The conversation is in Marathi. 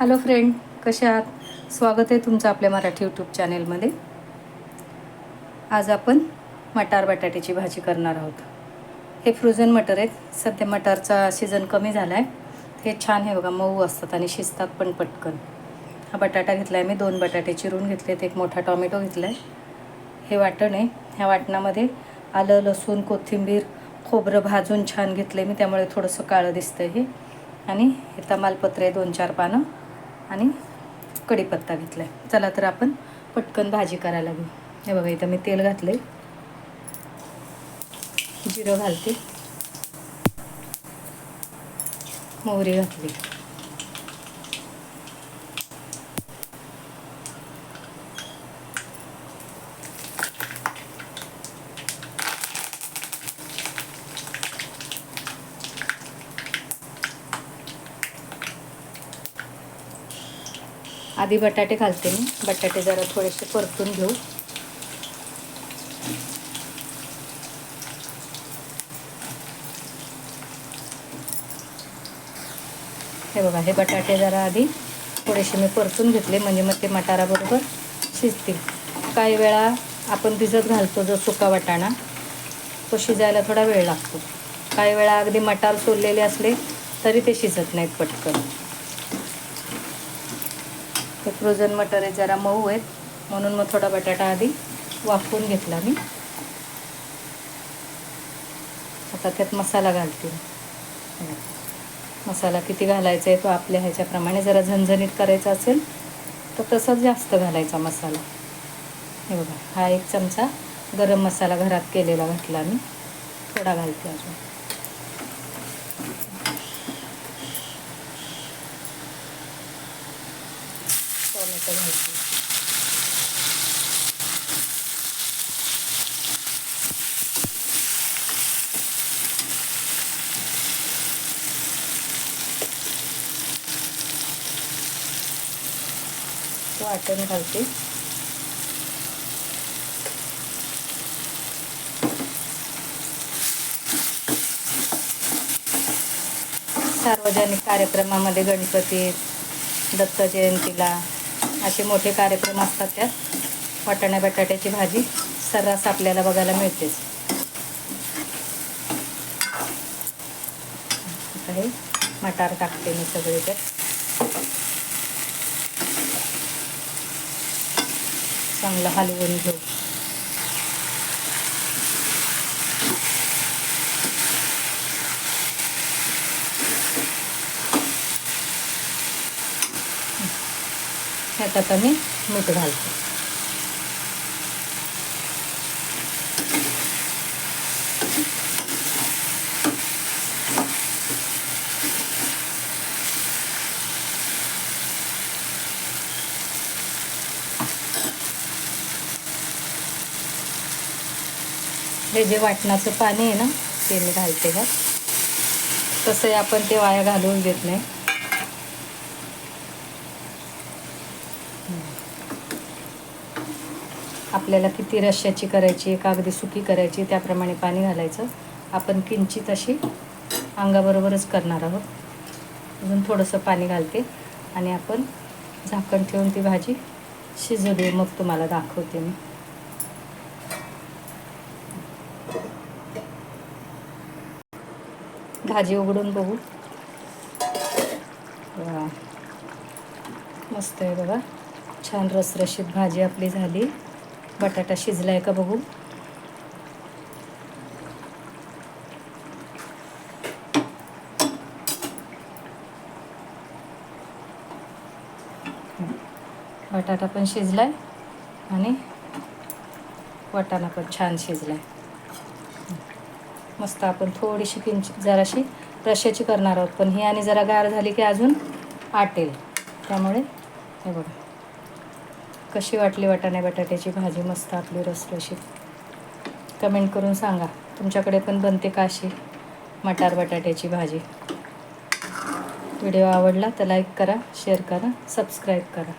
हॅलो फ्रेंड कसे आहात? स्वागत आहे तुमचं आपल्या मराठी यूट्यूब चॅनेलमध्ये आज आपण मटार बटाट्याची भाजी करणार आहोत. हे फ्रोझन मटर आहेत. सध्या मटारचा सीझन कमी झाला आहे हे छान आहे बघा मऊ असतात आणि शिजतात पण पटकन. हा बटाटा घेतला आहे मी. दोन बटाटे चिरून घेतलेत. एक मोठा टॉमॅटो घेतला आहे हे वाटण आहे. ह्या वाटणामध्ये आलं लसूण कोथिंबीर खोबरं भाजून छान घेतलं आहे मी. त्यामुळे थोडंसं काळं दिसतं हे. आणि हे तमालपत्र आहे दोन चार पानं. आणि कढीपत्ता घेतला आहे चला तर आपण पटकन भाजी करायला घेऊ. हे बघा इथं मी तेल घातलं आहे जिरं घालते. मोहरी घातली. आधी बटाटे घालते मी. बटाटे जरा थोडेसे परतून घेऊ. हे बघा हे बटाटे जरा आधी थोडेसे मी परतून घेतले म्हणजे मग ते मटाराबरोबर शिजतील. काही वेळा आपण भिजत घालतो जो सुका वाटाणा तो शिजायला थोडा वेळ लागतो. काही वेळा अगदी मटार सोललेले असले तरी ते शिजत नाहीत पटकन. हे फ्रोझन मटर आहे जरा मऊ आहेत. म्हणून मग थोडा बटाटा आधी वाफवून घेतला मी. आता त्यात मसाला घालते. मसाला किती घालायचा आहे तो आपल्या ह्याच्याप्रमाणे जरा झणझणीत करायचा असेल तर तसाच जास्त घालायचा मसाला. हे बघा हा एक चमचा गरम मसाला घरात केलेला घातला मी. थोडा घालते अजून. टोमॅटो घालते वाटण घालते. सार्वजनिक कार्यक्रमामध्ये गणपती दत्त जयंतीला असे मोठे कार्यक्रम असतात त्यात. वाटाण्या बटाट्याची भाजी सर्रास आपल्याला बघायला मिळतेच. हे मटार टाकते मी सगळे त्यात. चांगलं हलवून घेऊ. ह्यात आता मी मीठ घालते. हे जे वाटणाचं पाणी आहे ना ते मी घालते का तसंही आपण ते वाया घालवून घेत नाही. आपल्याला किती रश्श्याची करायची का अगदी सुकी करायची त्याप्रमाणे पाणी घालायचं. आपण किंचित अशी अंगाबरोबरच करणार आहोत. अजून थोडंसं पाणी घालते आणि आपण झाकण ठेवून ती भाजी शिजू दे मग तुम्हाला दाखवते मी. भाजी उघडून बघू. मस्त आहे बघा. छान रसरशीत भाजी आपली झाली. बटाटा शिजला आहे का बघू. बटाटा पण शिजलाय आणि वाटाणा पण छान शिजलाय. मस्त आपण थोडीशी किंच जराशी रश्याची करणार आहोत. पण ही आणि जरा गार झाली की अजून आटेल. त्यामुळे हे बघा. कशी वाटली वाटाणे बटाट्याची भाजी? मस्त आपली रसरशीत कमेंट करून सांगा. तुमच्याकडे पण बनते का अशी मटार बटाट्याची भाजी? व्हिडिओ आवडला तर लाईक करा शेअर करा सबस्क्राईब करा.